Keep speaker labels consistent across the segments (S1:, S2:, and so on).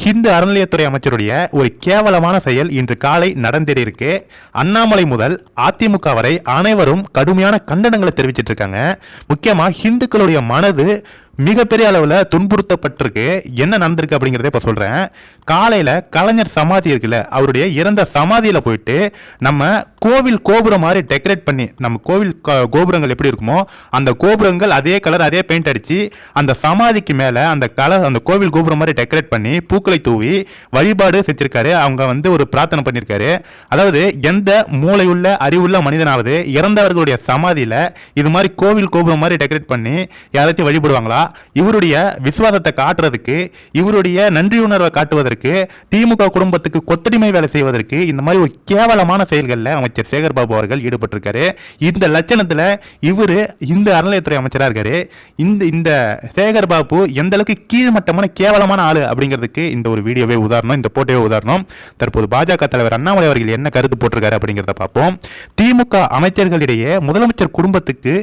S1: ஹிந்து அறநிலையத்துறை அமைச்சருடைய ஒரு கேவலமான செயல் இன்று காலை நடந்திருக்கு அண்ணாமலை முதல் அதிமுக வரை அனைவரும் கடுமையான கண்டனங்களை தெரிவிச்சிட்டு இருக்காங்க. முக்கியமா ஹிந்துக்களுடைய மனது மிகப்பெரிய அளவில் துன்புறுத்தப்பட்டிருக்கு. என்ன நடந்திருக்கு அப்படிங்கிறத இப்போ சொல்கிறேன் காலையில் கலைஞர் சமாதி இருக்குல்ல அவருடைய இறந்த சமாதியில் போயிட்டு நம்ம கோவில் கோபுரம் மாதிரி டெக்கரேட் பண்ணி நம்ம கோவில் க- கோபுரங்கள் எப்படி இருக்குமோ அந்த கோபுரங்கள் அதே கலர் அதே பெயிண்ட் அடித்து அந்த சமாதிக்கு மேலே அந்த கலர் அந்த கோவில் கோபுரம் மாதிரி டெக்கரேட் பண்ணி பூக்களை தூவி வழிபாடு செஞ்சிருக்காரு. அவங்க வந்து ஒரு பிரார்த்தனை பண்ணியிருக்காரு அதாவது எந்த மூளையுள்ள அறிவுள்ள மனிதனாவது இறந்தவர்களுடைய சமாதியில் இது மாதிரி கோவில் கோபுரம் மாதிரி டெக்கரேட் பண்ணி யாராச்சும் வழிபடுவாங்களா? இவருடைய விசுவாசத்தை காட்டுறதுக்கு இவருடைய நன்றி உணர்வை காட்டுவதற்கு திமுக குடும்பத்துக்கு கொத்தடிமை வேலை செய்வதற்கு இந்த மாதிரி ஒரு கேவலமான செயல்களில் அமைச்சர் சேகர் பாபு அவர்கள் ஈடுபட்டிருக்காரு. இந்த லட்சணத்தில் இவர் இந்த அறநிலையத்துறை அமைச்சராக இருக்காரு. இந்த இந்த சேகர் பாபு எந்த அளவுக்கு கீழ்மட்டமான கேவலமான ஆளு அப்படிங்கிறதுக்கு இந்த ஒரு வீடியோவே உதாரணம் இந்த போட்டோவே உதாரணம். தற்போது பாஜக தலைவர் அண்ணாமலை அவர்கள் என்ன கருத்து போட்டிருக்காரு அப்படிங்கிறத பார்ப்போம். திமுக அமைச்சர்களிடையே முதலமைச்சர் குடும்பத்துக்கு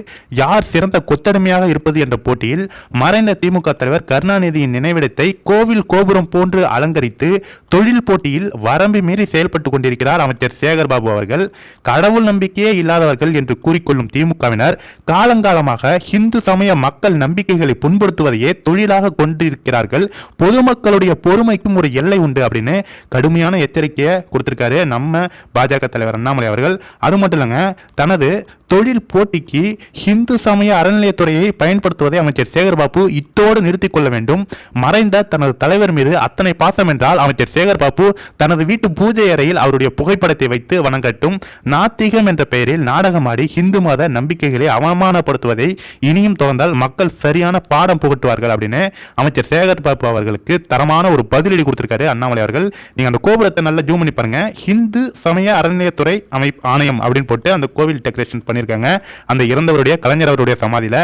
S1: யார் சிறந்த கொத்தடிமையாக இருப்பது என்ற போட்டியில் மறைந்த திமுக தலைவர் கருணாநிதியின் நினைவிடத்தை கோவில் கோபுரம் போன்று அலங்கரித்து தொழில் போட்டியில் வரம்பு மீறி செயல்பட்டு கொண்டிருக்கிறார் அமைச்சர் சேகர் பாபு அவர்கள். கடவுள் நம்பிக்கையே இல்லாதவர்கள் என்று கூறிக்கொள்ளும் திமுகவினர் காலங்காலமாக இந்து சமய மக்கள் நம்பிக்கைகளை புண்படுத்துவதையே தொழிலாக கொண்டிருக்கிறார்கள். பொதுமக்களுடைய பொறுமைக்கும் ஒரு எல்லை உண்டு அப்படின்னு கடுமையான எச்சரிக்கையை கொடுத்திருக்காரு நம்ம பாஜக தலைவர் அண்ணாமலை அவர்கள். அது மட்டும் இல்லைங்க தனது தொழில் போட்டிக்கு இந்து சமய அறநிலையத்துறையை பயன்படுத்துவதை அமைச்சர் பாபு இத்தோடு நிறுத்திக் கொள்ள வேண்டும். மறைந்த தனது தலைவர் மீது அத்தனை பாசம் என்றால் அமைச்சர் சேகர்பாபு தனது வீட்டு பூஜை அறையில் அவருடைய புகைப்படத்தை வைத்து வணங்கட்டும். நாத்திகம் என்ற பெயரில் நாடகமாடி ஹிந்து மத நம்பிக்கைகளை அவமானப்படுத்துவதை இனியும் தொடர்ந்தால் மக்கள் சரியான பாடம் புகட்டுவார்கள் அப்படின்னு அமைச்சர் சேகர் பாபு அவர்களுக்கு தரமான ஒரு பதிலடி கொடுத்திருக்காரு அண்ணாமலை அவர்கள். நீங்க அந்த கோபுரத்தை நல்லா ஜூம் பண்ணி பாருங்க. ஹிந்து சமய அறநிலையத்துறை அமை ஆணையம் அப்படின்னு போட்டு அந்த கோவில் டெக்கரேஷன் பண்ணியிருக்காங்க. அந்த இறந்தவருடைய கலைஞர் அவருடைய சமாதியில்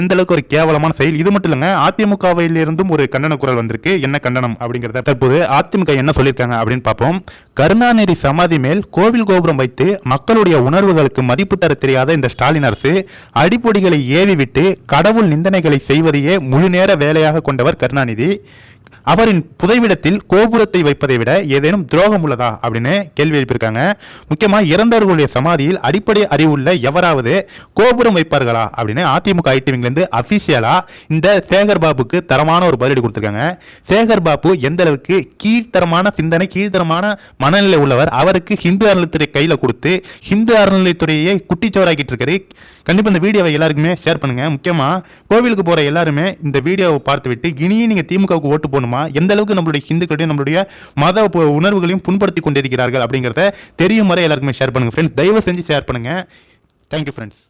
S1: எந்த அளவுக்கு ஒரு கேவலமான செயல் இது மட்டும் இல்லைங்க அதிமுகவில் இருந்தும் ஒரு கண்டன குரல் வந்திருக்கு. என்ன கண்டனம் அப்படிங்கிறத தற்போது அதிமுக என்ன சொல்லியிருக்காங்க அப்படின்னு பார்ப்போம். கருணாநிதி சமாதி மேல் கோவில் கோபுரம் வைத்து மக்களுடைய உணர்வுகளுக்கு மதிப்பு தர தெரியாத இந்த ஸ்டாலின் அரசு அடிப்பொடிகளை ஏவி விட்டு கடவுள் நிந்தனைகளை செய்வதையே முழு நேர வேலையாக கொண்டவர் கருணாநிதி. அவரின் புதைவிடத்தில் கோபுரத்தை வைப்பதை விட ஏதேனும் துரோகம் உள்ளதா? அப்படின்னு கேள்வி எழுப்பியிருக்காங்க. முக்கியமாக இறந்தவர்களுடைய சமாதியில் அடிப்படை அறிவுள்ள எவராவது கோபுரம் வைப்பார்களா? அப்படின்னு அதிமுக ஐடிவிங்லேருந்து அஃபிஷியலாக இந்த சேகர் பாபுக்கு தரமான ஒரு பதிலடி கொடுத்துருக்காங்க. சேகர் பாபு எந்த அளவுக்கு கீழ்த்தரமான சிந்தனை கீழ்த்தரமான மனநிலை உள்ளவர் அவருக்கு ஹிந்து அறநிலைத்துறை கையில் கொடுத்து ஹிந்து அறநிலைத்துறையை குட்டிச்சோராக்கிட்டு இருக்காரு. கண்டிப்பாக இந்த வீடியோவை எல்லாருக்குமே ஷேர் பண்ணுங்க. முக்கியமாக கோவிலுக்கு போகிற எல்லாருமே இந்த வீடியோவை பார்த்துவிட்டு இனியும் நீங்கள் திமுகவுக்கு ஓட்டு போகணுமா எந்த அளவுக்கு நம்மளுடைய ஹிந்துக்களையும் நம்மளுடைய மத உணர்வுகளையும் புண்படுத்தி கொண்டிருக்கிறார்கள் அப்படிங்கிறத தெரியும் வரை எல்லாருக்குமே ஷேர் பண்ணுங்க ஃப்ரெண்ட்ஸ் தயவு செஞ்சு ஷேர் பண்ணுங்க. Thank you friends